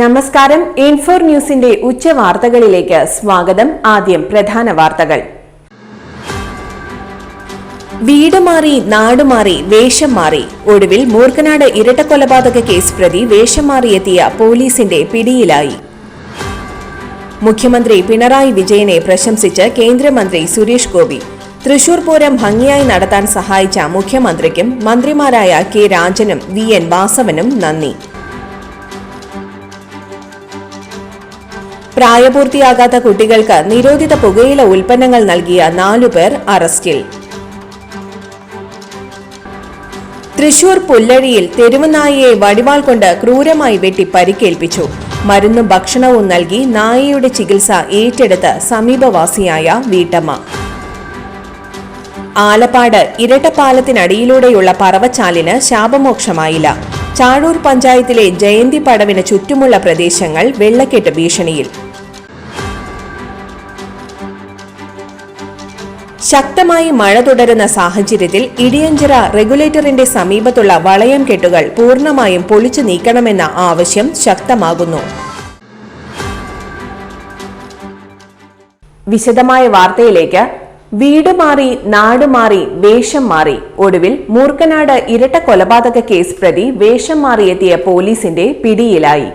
നമസ്കാരം. ഇൻഫോർ ന്യൂസിന്റെ ഉച്ചവാർത്തകളിലേക്ക് സ്വാഗതം. ആദ്യം പ്രധാന വാർത്തകൾ. വീട് മാറി നാട് മാറി വേഷം മാറി. ഒടുവിൽ മൂർക്കനാട് ഇരട്ടക്കൊലപാതക കേസ് പ്രതി വേഷം മാറിയെത്തിയ പോലീസിന്റെ പിടിയിലായി. മുഖ്യമന്ത്രി പിണറായി വിജയനെ പ്രശംസിച്ച് കേന്ദ്രമന്ത്രി സുരേഷ് ഗോപി. തൃശൂർ പൂരം ഭംഗിയായി നടത്താൻ സഹായിച്ച മുഖ്യമന്ത്രിക്കും മന്ത്രിമാരായ കെ രാജനും വി എൻ വാസവനും നന്ദി. പ്രായപൂർത്തിയാകാത്ത കുട്ടികൾക്ക് നിരോധിത പുകയില ഉൽപ്പന്നങ്ങൾ നൽകിയ നാലുപേർ അറസ്റ്റിൽ. തൃശൂർ പുല്ലഴിയിൽ തെരുവുനായിയെ വടിവാൾ കൊണ്ട് ക്രൂരമായി വെട്ടി പരിക്കേൽപ്പിച്ചു. മരുന്നും ഭക്ഷണവും നൽകി നായയുടെ ചികിത്സ ഏറ്റെടുത്ത് സമീപവാസിയായ വീട്ടമ്മ. ആലപ്പാട് ഇരട്ടപ്പാലത്തിനടിയിലൂടെയുള്ള പറവച്ചാലിന് ശാപമോക്ഷമായില്ല. ചാഴൂർ പഞ്ചായത്തിലെ ജയന്തി പടവിന് ചുറ്റുമുള്ള പ്രദേശങ്ങൾ വെള്ളക്കെട്ട് ഭീഷണിയിൽ. ശക്തമായി മഴ തുടരുന്ന സാഹചര്യത്തിൽ ഇടിയഞ്ചിറ റെഗുലേറ്ററിന്റെ സമീപത്തുള്ള വളയം കെട്ടുകൾ പൂർണമായും പൊളിച്ചു നീക്കണമെന്ന ആവശ്യം ശക്തമാകുന്നു. വിശദമായ വാർത്തയിലേക്ക്. വീട് മാറി നാട് മാറി വേഷം മാറി. ഒടുവിൽ മൂർക്കനാട് ഇരട്ട കൊലപാതക കേസ് പ്രതി വേഷം മാറിയെത്തിയ പോലീസിന്റെ പിടിയിലായി.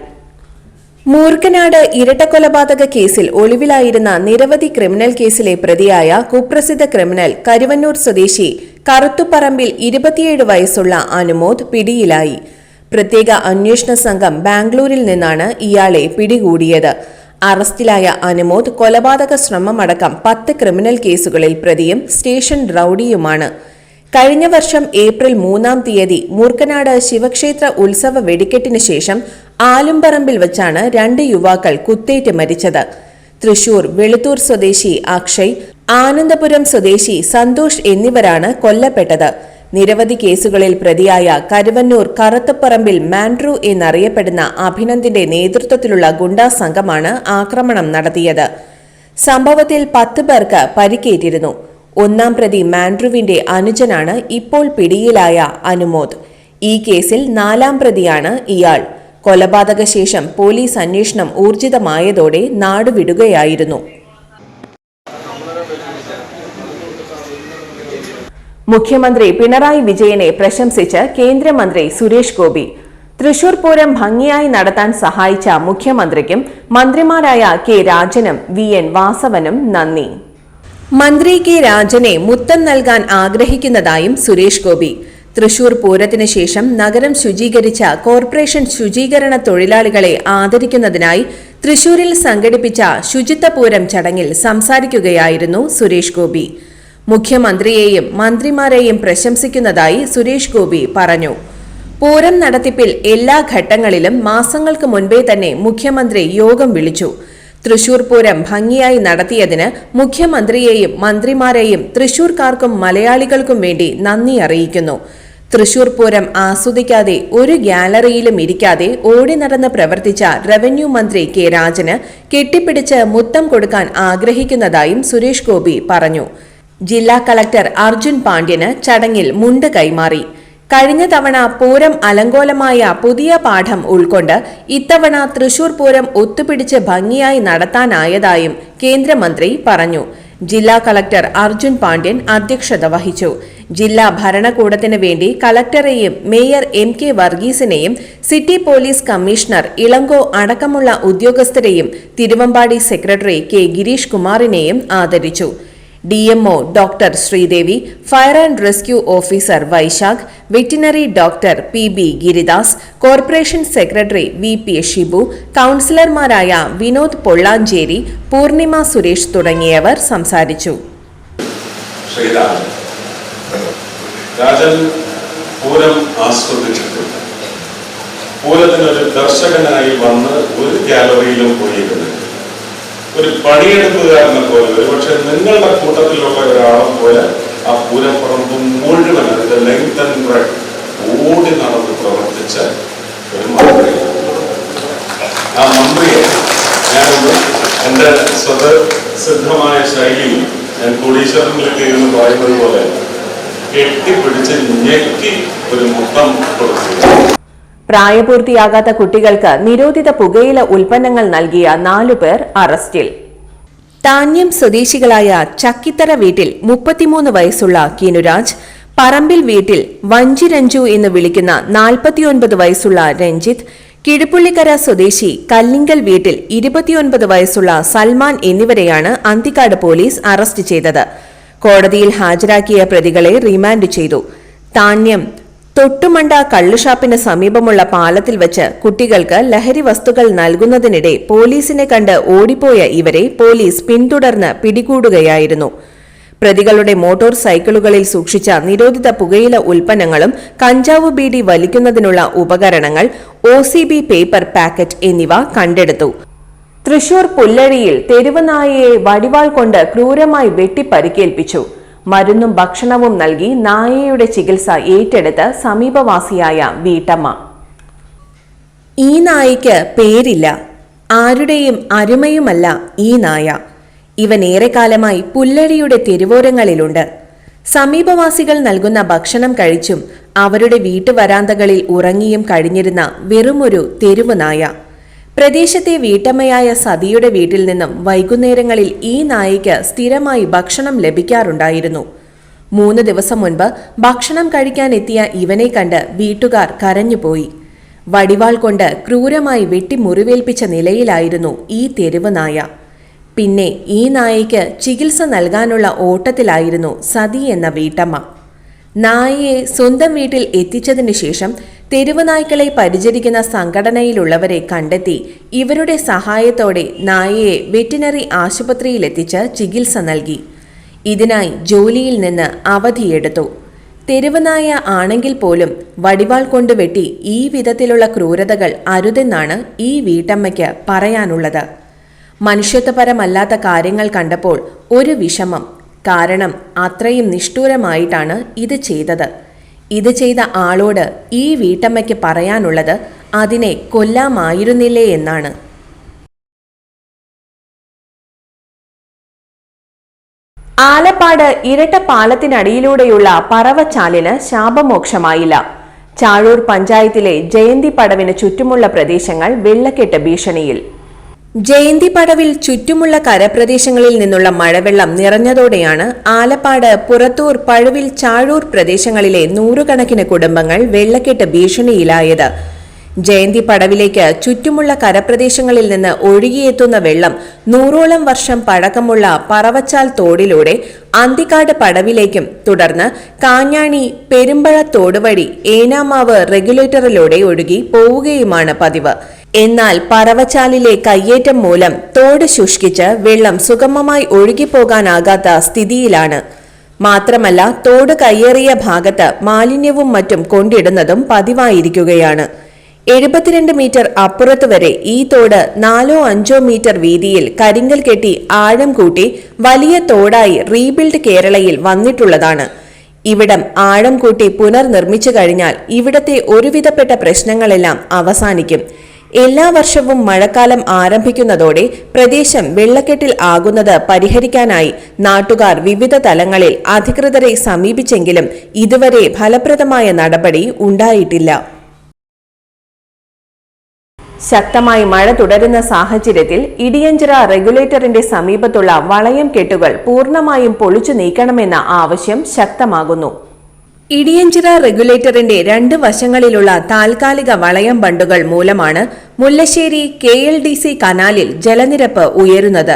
മൂർക്കനാട് ഇരട്ടക്കൊലപാതക കേസിൽ ഒളിവിലായിരുന്ന നിരവധി ക്രിമിനൽ കേസിലെ പ്രതിയായ കുപ്രസിദ്ധ ക്രിമിനൽ കരുവന്നൂർ സ്വദേശി കറുത്തുപറമ്പിൽ ഇരുപത്തിയേഴ് വയസ്സുള്ള അനുമോദ് പിടിയിലായി. പ്രത്യേക അന്വേഷണ സംഘം ബാംഗ്ലൂരിൽ നിന്നാണ് ഇയാളെ പിടികൂടിയത്. അറസ്റ്റിലായ അനുമോദ് കൊലപാതക ശ്രമമടക്കം പത്ത് ക്രിമിനൽ കേസുകളിൽ പ്രതിയും സ്റ്റേഷൻ റൌഡിയുമാണ്. കഴിഞ്ഞ വർഷം ഏപ്രിൽ മൂന്നാം തീയതി മൂർക്കനാട് ശിവക്ഷേത്ര ഉത്സവ വെടിക്കെട്ടിന് ശേഷം ആലുംപറമ്പിൽ വച്ചാണ് രണ്ട് യുവാക്കൾ കുത്തേറ്റ് മരിച്ചത്. തൃശൂർ വെളുത്തൂർ സ്വദേശി അക്ഷയ് ആനന്ദപുരം സ്വദേശി സന്തോഷ് എന്നിവരാണ് കൊല്ലപ്പെട്ടത്. നിരവധി കേസുകളിൽ പ്രതിയായ കരുവന്നൂർ കറുത്തപ്പറമ്പിൽ മാൻഡ്രു എന്നറിയപ്പെടുന്ന അഭിനന്ദിന്റെ നേതൃത്വത്തിലുള്ള ഗുണ്ടാ സംഘമാണ് ആക്രമണം നടത്തിയത്. സംഭവത്തിൽ പത്ത് പേർക്ക് പരിക്കേറ്റിരുന്നു. ഒന്നാം പ്രതി മാൻഡ്രുവിന്റെ അനുജനാണ് ഇപ്പോൾ പിടിയിലായ അനുമോദ്. ഈ കേസിൽ നാലാം പ്രതിയാണ് ഇയാൾ. കൊലപാതക ശേഷം പോലീസ് അന്വേഷണം ഊർജിതമായതോടെ നാടുവിടുകയായിരുന്നു. മുഖ്യമന്ത്രി പിണറായി വിജയനെ പ്രശംസിച്ച് കേന്ദ്രമന്ത്രി സുരേഷ് ഗോപി. തൃശൂർ പൂരം ഭംഗിയായി നടത്താൻ സഹായിച്ച മുഖ്യമന്ത്രിക്കും മന്ത്രിമാരായ കെ രാജനും വി എൻ വാസവനും നന്ദി. മന്ത്രി കെ രാജനെ മുത്തം നൽകാൻ ആഗ്രഹിക്കുന്നതായും സുരേഷ് ഗോപി. തൃശൂർ പൂരത്തിന് ശേഷം നഗരം ശുചീകരിച്ച കോർപ്പറേഷൻ ശുചീകരണ തൊഴിലാളികളെ ആദരിക്കുന്നതിനായി തൃശൂരിൽ സംഘടിപ്പിച്ച ശുചിത്വ പൂരം ചടങ്ങിൽ സംസാരിക്കുകയായിരുന്നു സുരേഷ് ഗോപി. മുഖ്യമന്ത്രിയെയും മന്ത്രിമാരെയും പ്രശംസിക്കുന്നതായി സുരേഷ് ഗോപി പറഞ്ഞു. പൂരം നടത്തിപ്പിൽ എല്ലാ ഘട്ടങ്ങളിലും മാസങ്ങൾക്ക് മുൻപേ തന്നെ മുഖ്യമന്ത്രി യോഗം വിളിച്ചു. തൃശൂർ പൂരം ഭംഗിയായി നടത്തിയതിന് മുഖ്യമന്ത്രിയെയും മന്ത്രിമാരെയും തൃശൂർക്കാർക്കും മലയാളികൾക്കും വേണ്ടി നന്ദി അറിയിക്കുന്നു. തൃശൂർ പൂരം ആസ്വദിക്കാതെ ഒരു ഗ്യാലറിയിലും ഇരിക്കാതെ ഓടി നടന്ന് പ്രവർത്തിച്ച റവന്യൂ മന്ത്രി കെ രാജന് കെട്ടിപ്പിടിച്ച് മുത്തം കൊടുക്കാൻ ആഗ്രഹിക്കുന്നതായും സുരേഷ് ഗോപി പറഞ്ഞു. ജില്ലാ കളക്ടർ അർജുൻ പാണ്ഡ്യന് ചടങ്ങിൽ മുണ്ട് കൈമാറി. കഴിഞ്ഞ തവണ പൂരം അലങ്കോലമായ പുതിയ പാഠം ഉൾക്കൊണ്ട് ഇത്തവണ തൃശൂർ പൂരം ഒത്തുപിടിച്ച് ഭംഗിയായി നടത്താനായതായും കേന്ദ്രമന്ത്രി പറഞ്ഞു. ജില്ലാ കളക്ടർ അർജുൻ പാണ്ഡ്യൻ അധ്യക്ഷത വഹിച്ചു. ജില്ലാ ഭരണകൂടത്തിന് വേണ്ടി കളക്ടറെയും മേയർ എം കെ വർഗീസിനെയും സിറ്റി പോലീസ് കമ്മീഷണർ ഇളങ്കോ അടക്കമുള്ള ഉദ്യോഗസ്ഥരെയും തിരുവമ്പാടി സെക്രട്ടറി കെ ഗിരീഷ് കുമാറിനെയും ആദരിച്ചു. D MO doctor Sreedevi fire and rescue officer Vaishakh veterinary doctor P B Giridas corporation secretary V P Shibu കൗൺസിലർമാരായ വിനോദ് പൊള്ളാഞ്ചേരി പൂർണിമ സുരേഷ് തുടങ്ങിയവർ സംസാരിച്ചു. രാജൻ പൂരം ആസ്വദിച്ചിട്ടുണ്ട്. പൂരത്തിനൊരു ദർശകനായി വന്ന് ഒരു ഗാലറിയിലും പോയിരുന്നില്ല ഒരു പണിയെടുപ്പുകാരനെ പോലെ ഒരുപക്ഷെ നിങ്ങളുടെ കൂട്ടത്തിലുള്ള ഒരാളെ പോലെ ആ പൂരപ്പറമ്പ് മുഴുവൻ അതിന്റെ ലെങ്ത് ആൻഡ് ഓടി നടന്ന് പ്രവർത്തിച്ച ഒരു മന്ത്രി. ആ മന്ത്രിയെ ഞാനൊന്ന് എന്റെ സ്വതസിദ്ധമായ ശൈലിയിൽ ഞാൻ കോടീശ്വരനിലേക്ക് ഇരുന്ന് പറയുന്നത് പോലെ ഒരു പ്രായപൂർത്തിയാകാത്ത കുട്ടികൾക്ക് നിരോധിത പുകയില ഉൽപ്പന്നങ്ങൾ നൽകിയ നാലു പേർ അറസ്റ്റിൽ. താന്യം സ്വദേശികളായ ചക്കിത്തറ വീട്ടിൽ മുപ്പത്തിമൂന്ന് വയസ്സുള്ള കിനുരാജ് പറമ്പിൽ വീട്ടിൽ വഞ്ചി രഞ്ജു എന്ന് വിളിക്കുന്ന നാൽപ്പത്തിയൊൻപത് വയസ്സുള്ള രഞ്ജിത്ത് കിഴുപ്പുള്ളിക്കര സ്വദേശി കല്ലിങ്കൽ വീട്ടിൽ ഇരുപത്തിയൊൻപത് വയസ്സുള്ള സൽമാൻ എന്നിവരെയാണ് അന്തിക്കാട് പോലീസ് അറസ്റ്റ് ചെയ്തത്. കോടതിയിൽ ഹാജരാക്കിയ പ്രതികളെ റിമാൻഡ് ചെയ്തു. താന്യം തൊട്ടുമണ്ട കള്ളുഷാപ്പിന് സമീപമുള്ള പാലത്തിൽ വെച്ച് കുട്ടികൾക്ക് ലഹരി വസ്തുക്കൾ നൽകുന്നതിനിടെ പോലീസിനെ കണ്ട് ഓടിപ്പോയ ഇവരെ പോലീസ് പിന്തുടർന്ന് പിടികൂടുകയായിരുന്നു. പ്രതികളുടെ മോട്ടോർ സൈക്കിളുകളിൽ സൂക്ഷിച്ച നിരോധിത പുകയില ഉൽപ്പന്നങ്ങളും കഞ്ചാവ് ബീഡി വലിക്കുന്നതിനുള്ള ഉപകരണങ്ങൾ ഒ പേപ്പർ പാക്കറ്റ് എന്നിവ കണ്ടെടുത്തു. തൃശൂർ പുല്ലഴിയിൽ തെരുവനായയെ വടിവാൾ കൊണ്ട് ക്രൂരമായി വെട്ടിപ്പരിക്കേൽപ്പിച്ചു. മരുന്നും ഭക്ഷണവും നൽകി നായയുടെ ചികിത്സ ഏറ്റെടുത്ത് സമീപവാസിയായ വീട്ടമ്മ. ഈ നായയ്ക്ക് പേരില്ല. ആരുടെയും അരുമയുമല്ല ഈ നായ. ഇവൻ ഏറെക്കാലമായി പുല്ലഴിയുടെ തെരുവോരങ്ങളിലുണ്ട്. സമീപവാസികൾ നൽകുന്ന ഭക്ഷണം കഴിച്ചും അവരുടെ വീട്ടുവരാന്തകളിൽ ഉറങ്ങിയും കഴിഞ്ഞിരുന്ന വെറുമൊരു തെരുവ് നായ പ്രദേശത്തെ വീട്ടമ്മയായ സതിയുടെ വീട്ടിൽ നിന്നും വൈകുന്നേരങ്ങളിൽ ഈ നായിക്ക് സ്ഥിരമായി ഭക്ഷണം ലഭിക്കാറുണ്ടായിരുന്നു. മൂന്ന് ദിവസം മുൻപ് ഭക്ഷണം കഴിക്കാൻ എത്തിയ ഇവനെ കണ്ട് വീട്ടുകാർ കരഞ്ഞുപോയി. വടിവാൾ കൊണ്ട് ക്രൂരമായി വെട്ടി മുറിവേൽപ്പിച്ച നിലയിലായിരുന്നു ഈ തെരുവ് നായ. പിന്നെ ഈ നായയ്ക്ക് ചികിത്സ നൽകാനുള്ള ഓട്ടത്തിലായിരുന്നു സതി എന്ന വീട്ടമ്മ. നായയെ സ്വന്തം വീട്ടിൽ എത്തിച്ചതിന് ശേഷം തെരുവ് നായ്ക്കളെ പരിചരിക്കുന്ന സംഘടനയിലുള്ളവരെ കണ്ടെത്തി ഇവരുടെ സഹായത്തോടെ നായയെ വെറ്റിനറി ആശുപത്രിയിലെത്തിച്ച് ചികിത്സ നൽകി. ഇതിനായി ജോലിയിൽ നിന്ന് അവധിയെടുത്തു. തെരുവനായ ആണെങ്കിൽ പോലും വടിവാൾ കൊണ്ട് വെട്ടി ഈ വിധത്തിലുള്ള ക്രൂരതകൾ അരുതെന്നാണ് ഈ വീട്ടമ്മയ്ക്ക് പറയാനുള്ളത്. മനുഷ്യത്വപരമല്ലാത്ത കാര്യങ്ങൾ കണ്ടപ്പോൾ ഒരു വിഷമം. കാരണം അത്രയും നിഷ്ഠൂരമായിട്ടാണ് ഇത് ചെയ്തത്. ഇത് ചെയ്ത ആളോട് ഈ വീട്ടമ്മയ്ക്ക് പറയാനുള്ളത് അതിനെ കൊല്ലാമായിരുന്നില്ലേ എന്നാണ്. ആലപ്പാട് ഇരട്ട പാലത്തിനടിയിലൂടെയുള്ള പറവച്ചാലിന് ശാപമോക്ഷമായില്ല. ചാഴൂർ പഞ്ചായത്തിലെ ജയന്തി പടവിന് ചുറ്റുമുള്ള പ്രദേശങ്ങൾ വെള്ളക്കെട്ട് ഭീഷണിയിൽ. ജയന്തി പടവിൽ ചുറ്റുമുള്ള കരപ്രദേശങ്ങളിൽ നിന്നുള്ള മഴവെള്ളം നിറഞ്ഞതോടെയാണ് ആലപ്പാട് പുറത്തൂർ പഴുവിൽ ചാഴൂർ പ്രദേശങ്ങളിലെ നൂറുകണക്കിന് കുടുംബങ്ങൾ വെള്ളക്കെട്ട് ഭീഷണിയിലായത്. ജയന്തി പടവിലേക്ക് ചുറ്റുമുള്ള കരപ്രദേശങ്ങളിൽ നിന്ന് ഒഴുകിയെത്തുന്ന വെള്ളം നൂറോളം വർഷം പഴക്കമുള്ള പറവച്ചാൽ തോടിലൂടെ അന്തിക്കാട് പടവിലേക്കും തുടർന്ന് കാഞ്ഞാണി പെരുമ്പഴ തോട് വഴി ഏനാമാവ് റെഗുലേറ്ററിലൂടെ ഒഴുകി പോവുകയുമാണ് പതിവ്. എന്നാൽ പറവച്ചാലിലെ കയ്യേറ്റം മൂലം തോട് ശുഷ്കിച്ച് വെള്ളം സുഗമമായി ഒഴുകിപ്പോകാനാകാത്ത സ്ഥിതിയിലാണ്. മാത്രമല്ല തോട് കയ്യേറിയ ഭാഗത്ത് മാലിന്യവും മറ്റും കൊണ്ടിടുന്നതും പതിവായിരിക്കുകയാണ്. എഴുപത്തിരണ്ട് മീറ്റർ അപ്പുറത്ത് വരെ ഈ തോട് നാലോ അഞ്ചോ മീറ്റർ വീതിയിൽ കരിങ്കൽ കെട്ടി ആഴം കൂട്ടി വലിയ തോടായി റീബിൽഡ് കേരളയിൽ വന്നിട്ടുള്ളതാണ്. ഇവിടം ആഴം കൂട്ടി പുനർനിർമ്മിച്ചു കഴിഞ്ഞാൽ ഇവിടത്തെ ഒരുവിധപ്പെട്ട പ്രശ്നങ്ങളെല്ലാം അവസാനിക്കും. എല്ലാ വർഷവും മഴക്കാലം ആരംഭിക്കുന്നതോടെ പ്രദേശം വെള്ളക്കെട്ടിൽ ആകുന്നത് പരിഹരിക്കാനായി നാട്ടുകാർ വിവിധ തലങ്ങളിൽ അധികൃതരെ സമീപിച്ചെങ്കിലും ഇതുവരെ ഫലപ്രദമായ നടപടി ഉണ്ടായിട്ടില്ല. ശക്തമായി മഴ തുടരുന്ന സാഹചര്യത്തിൽ ഇടിയഞ്ചിറ റെഗുലേറ്ററിന്റെ സമീപത്തുള്ള വളയം കെട്ടുകൾ പൂർണമായും പൊളിച്ചു നീക്കണമെന്ന ആവശ്യം ശക്തമാകുന്നു. ഇടിയഞ്ചിറ റെഗുലേറ്ററിന്റെ രണ്ട് വശങ്ങളിലുള്ള താൽക്കാലിക വളയം ബണ്ടുകൾ മൂലമാണ് Mullassery K L D C കനാലിൽ ജലനിരപ്പ് ഉയരുന്നത്.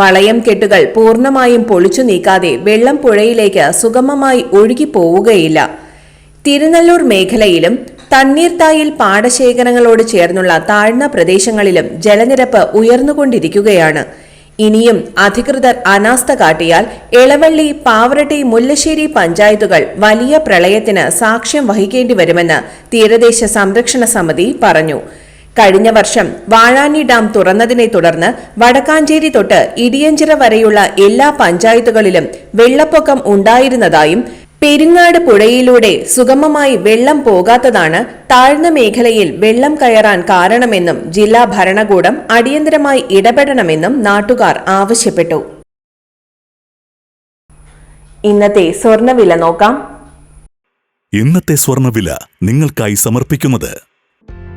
വളയം കെട്ടുകൾ പൂർണമായും പൊളിച്ചു നീക്കാതെ വെള്ളം പുഴയിലേക്ക് സുഗമമായി ഒഴുകിപ്പോവുകയില്ല. തിരുനെല്ലൂർ മേഖലയിലും തണ്ണീർത്തായിൽ പാടശേഖരങ്ങളോട് ചേർന്നുള്ള താഴ്ന്ന പ്രദേശങ്ങളിലും ജലനിരപ്പ് ഉയർന്നുകൊണ്ടിരിക്കുകയാണ്. ഇനിയും അധികൃതർ അനാസ്ഥ കാട്ടിയാൽ എളവള്ളി പാവറട്ടി മുല്ലശ്ശേരി പഞ്ചായത്തുകൾ വലിയ പ്രളയത്തിന് സാക്ഷ്യം വഹിക്കേണ്ടി വരുമെന്ന് തീരദേശ സംരക്ഷണ സമിതി പറഞ്ഞു. കഴിഞ്ഞ വർഷം വാഴാനി ഡാം തുറന്നതിനെ തുടർന്ന് വടക്കാഞ്ചേരി തൊട്ട് ഇടിയഞ്ചിറ വരെയുള്ള എല്ലാ പഞ്ചായത്തുകളിലും വെള്ളപ്പൊക്കം ഉണ്ടായിരുന്നതായും പെരുങ്ങാട് പുഴയിലൂടെ സുഗമമായി വെള്ളം പോകാത്തതാണ് താഴ്ന്ന മേഖലയിൽ വെള്ളം കയറാൻ കാരണമെന്നും ജില്ലാ ഭരണകൂടം അടിയന്തരമായി ഇടപെടണമെന്നും നാട്ടുകാർ ആവശ്യപ്പെട്ടു. ഇന്നത്തെ സ്വർണവില നോക്കാം. ഇന്നത്തെ സ്വർണവില നിങ്ങൾക്കായി സമർപ്പിക്കുന്നത്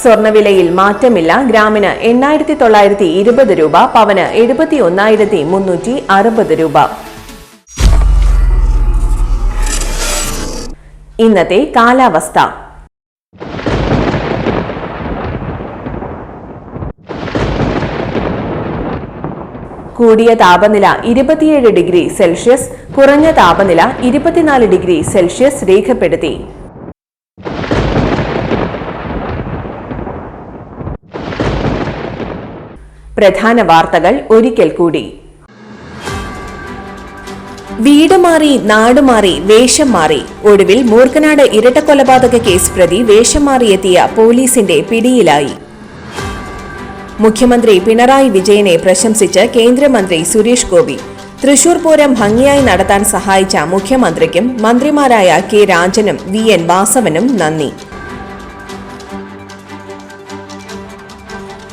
സ്വർണവിലയിൽ മാറ്റമില്ല. ഗ്രാമിന് എണ്ണായിരത്തി തൊള്ളായിരത്തി ഇരുപത് രൂപ പവന് എഴുപത്തി ഒന്നായിരത്തി മുന്നൂറ്റി അറുപത് രൂപ. ഇന്നത്തെ കാലാവസ്ഥ. കൂടിയ താപനില ഇരുപത്തിയേഴ് ഡിഗ്രി സെൽഷ്യസ് കുറഞ്ഞ താപനില ഇരുപത്തിനാല് ഡിഗ്രി സെൽഷ്യസ് രേഖപ്പെടുത്തി. പ്രധാന വാർത്തകൾ ഒരിക്കൽ കൂടി. വീട് മാറി നാട് മാറി വേഷം മാറി. ഒടുവിൽ മൂർക്കനാട് ഇരട്ടക്കൊലപാതക കേസ് പ്രതി വേഷം മാറിയെത്തിയ പോലീസിന്റെ പിടിയിലായി. മുഖ്യമന്ത്രി പിണറായി വിജയനെ പ്രശംസിച്ച് കേന്ദ്രമന്ത്രി സുരേഷ് ഗോപി. തൃശൂർ പൂരം ഭംഗിയായി നടത്താൻ സഹായിച്ച മുഖ്യമന്ത്രിക്കും മന്ത്രിമാരായ കെ രാജനും വി എൻ വാസവനും നന്ദി.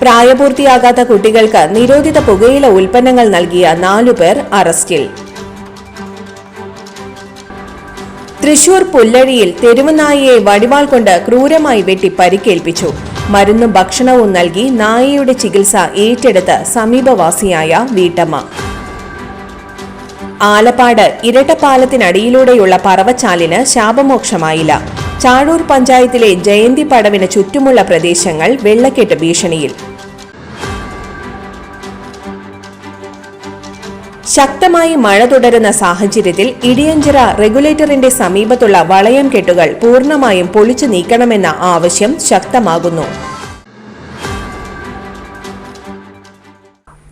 പ്രായപൂർത്തിയാകാത്ത കുട്ടികൾക്ക് നിരോധിത പുകയില ഉൽപ്പന്നങ്ങൾ നൽകിയ നാലുപേർ അറസ്റ്റിൽ. തൃശൂർ പുല്ലഴിയിൽ തെരുവുനായിയെ വടിവാൾ കൊണ്ട് ക്രൂരമായി വെട്ടി പരിക്കേൽപ്പിച്ചു. മരുന്നും ഭക്ഷണവും നൽകി നായയുടെ ചികിത്സ ഏറ്റെടുത്ത് സമീപവാസിയായ വീട്ടമ്മ. ആലപ്പാട് ഇരട്ടപ്പാലത്തിനടിയിലൂടെയുള്ള പറവച്ചാലിന് ശാപമോക്ഷമായില്ല. ചാഴൂർ പഞ്ചായത്തിലെ ജയന്തി പടവിന് ചുറ്റുമുള്ള പ്രദേശങ്ങൾ വെള്ളക്കെട്ട് ഭീഷണിയിൽ. ശക്തമായി മഴ തുടരുന്ന സാഹചര്യത്തിൽ ഇടിയഞ്ചിറ റെഗുലേറ്ററിന്റെ സമീപത്തുള്ള വളയം കെട്ടുകൾ പൂർണമായും പൊളിച്ചു നീക്കണമെന്ന ആവശ്യം ശക്തമാകുന്നു.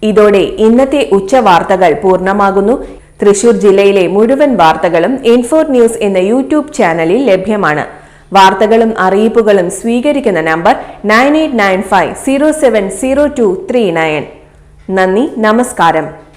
ഇതോടെ ഇന്നത്തെ ഉച്ചവാർത്തകൾ പൂർണമാകുന്നു. തൃശൂർ ജില്ലയിലെ മുഴുവൻ വാർത്തകളും ഇൻഫോർ ന്യൂസ് എന്ന യൂട്യൂബ് ചാനലിൽ ലഭ്യമാണ്. വാർത്തകളും അറിയിപ്പുകളും സ്വീകരിക്കുന്ന number nine eight nine five zero seven zero two three nine. നന്ദി നമസ്കാരം.